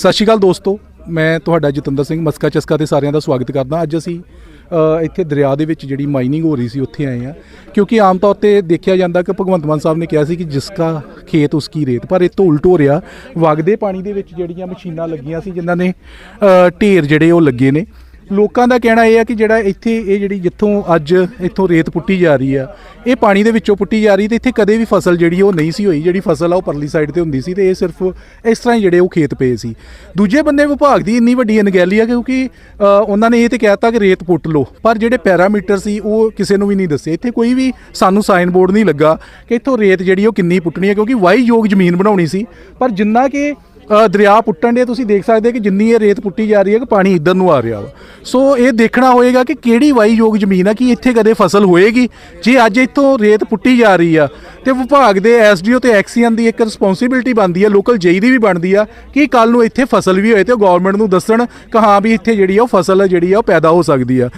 ਸਤਿ ਸ਼੍ਰੀ ਅਕਾਲ ਦੋਸਤੋ, ਮੈਂ ਤੁਹਾਡਾ ਜਤਿੰਦਰ ਸਿੰਘ ਮਸਕਾ ਚਸਕਾ ਤੇ ਸਾਰਿਆਂ ਦਾ ਸਵਾਗਤ ਕਰਦਾ। ਅੱਜ ਅਸੀਂ ਇੱਥੇ ਦਰਿਆ ਦੇ ਵਿੱਚ ਜਿਹੜੀ ਮਾਈਨਿੰਗ ਹੋ ਰਹੀ ਸੀ, ਉੱਥੇ ਆਏ ਆ ਕਿਉਂਕਿ ਆਮ ਤੌਰ ਤੇ ਦੇਖਿਆ ਜਾਂਦਾ ਕਿ ਭਗਵੰਤ ਮਾਨ ਸਾਹਿਬ ਨੇ ਕਿਹਾ ਸੀ ਕਿ ਜਿਸਕਾ ਖੇਤ ਉਸਕੀ ਰੇਤ, ਪਰ ਇਹ ਤੋਂ ਉਲਟ ਹੋ ਰਿਹਾ ਵਗਦੇ ਪਾਣੀ ਦੇ ਵਿੱਚ ਜਿਹੜੀਆਂ ਮਸ਼ੀਨਾਂ ਲੱਗੀਆਂ ਸੀ, ਜਿਨ੍ਹਾਂ ਨੇ ਢੇਰ ਜਿਹੜੇ ਉਹ ਲੱਗੇ ਨੇ ਲੋਕਾਂ ਦਾ ਕਹਿਣਾ ਇਹ ਆ ਕਿ ਜਿਹੜਾ ਇੱਥੇ ਇਹ ਜਿਹੜੀ ਜਿੱਥੋਂ ਅੱਜ ਇੱਥੋਂ ਰੇਤ ਪੁੱਟੀ ਜਾ ਰਹੀ ਆ, ਇਹ ਪਾਣੀ ਦੇ ਵਿੱਚੋਂ ਪੁੱਟੀ ਜਾ ਰਹੀ ਤੇ ਇੱਥੇ ਕਦੇ ਵੀ ਫਸਲ ਜਿਹੜੀ ਉਹ ਨਹੀਂ ਸੀ ਹੋਈ, ਜਿਹੜੀ ਫਸਲ ਆ ਉਹ ਪਰਲੀ ਸਾਈਡ ਤੇ ਹੁੰਦੀ ਸੀ ਤੇ ਇਹ ਸਿਰਫ ਇਸ ਤਰ੍ਹਾਂ ਹੀ ਜਿਹੜੇ ਉਹ ਖੇਤ ਪਏ ਸੀ। ਦੂਜੇ ਬੰਦੇ ਵਿਭਾਗ ਦੀ ਇੰਨੀ ਵੱਡੀ ਅਣਗਹਿਲੀ ਆ ਕਿਉਂਕਿ ਉਹਨਾਂ ਨੇ ਇਹ ਤੇ ਕਹਿਤਾ ਕਿ ਰੇਤ ਪੁੱਟ ਲਓ, ਪਰ ਜਿਹੜੇ ਪੈਰਾਮੀਟਰ ਸੀ ਉਹ ਕਿਸੇ ਨੂੰ ਵੀ ਨਹੀਂ ਦੱਸੇ। ਇੱਥੇ ਕੋਈ ਵੀ ਸਾਨੂੰ ਸਾਈਨ ਬੋਰਡ ਨਹੀਂ ਲੱਗਾ ਕਿ ਇੱਥੋਂ ਰੇਤ ਜਿਹੜੀ ਉਹ ਕਿੰਨੀ ਪੁੱਟਣੀ ਹੈ ਕਿਉਂਕਿ ਵਾਹੀ ਯੋਗ ਜ਼ਮੀਨ ਬਣਾਉਣੀ ਸੀ। ਪਰ ਜਿੰਨਾ ਕਿ ਦਰਿਆ ਪੁੱਟਣ ਦੇ ਤੁਸੀਂ ਦੇਖ ਸਕਦੇ ਕਿ ਜਿੰਨੀ ਇਹ ਰੇਤ ਪੁੱਟੀ ਜਾ ਰਹੀ ਹੈ ਕਿ ਪਾਣੀ ਇੱਧਰ ਨੂੰ ਆ ਰਿਹਾ ਵਾ। ਸੋ ਇਹ ਦੇਖਣਾ ਹੋਏਗਾ ਕਿ ਕਿਹੜੀ ਵਾਈ ਯੋਗ ਜ਼ਮੀਨ ਆ, ਕਿ ਇੱਥੇ ਕਦੇ ਫਸਲ ਹੋਏਗੀ। ਜੇ ਅੱਜ ਇੱਥੋਂ ਰੇਤ ਪੁੱਟੀ ਜਾ ਰਹੀ ਆ, ਤੇ ਵਿਭਾਗ ਦੇ ਐਸਡੀਓ ਤੇ ਐਕਸੀਅਨ ਦੀ ਇੱਕ ਰਿਸਪੌਂਸਿਬਿਲਟੀ ਬਣਦੀ ਆ ਲੋਕਲ ਜੇਈ ਦੀ ਵੀ ਬਣਦੀ ਆ, ਕਿ ਕੱਲ ਨੂੰ ਇੱਥੇ ਫਸਲ ਵੀ ਹੋਏ ਤੇ ਗਵਰਨਮੈਂਟ ਨੂੰ ਦੱਸਣ ਕਿ ਹਾਂ ਵੀ ਇੱਥੇ ਜਿਹੜੀ ਆ ਉਹ ਫਸਲ ਜਿਹੜੀ ਆ ਉਹ ਪੈਦਾ ਹੋ ਸਕਦੀ ਆ।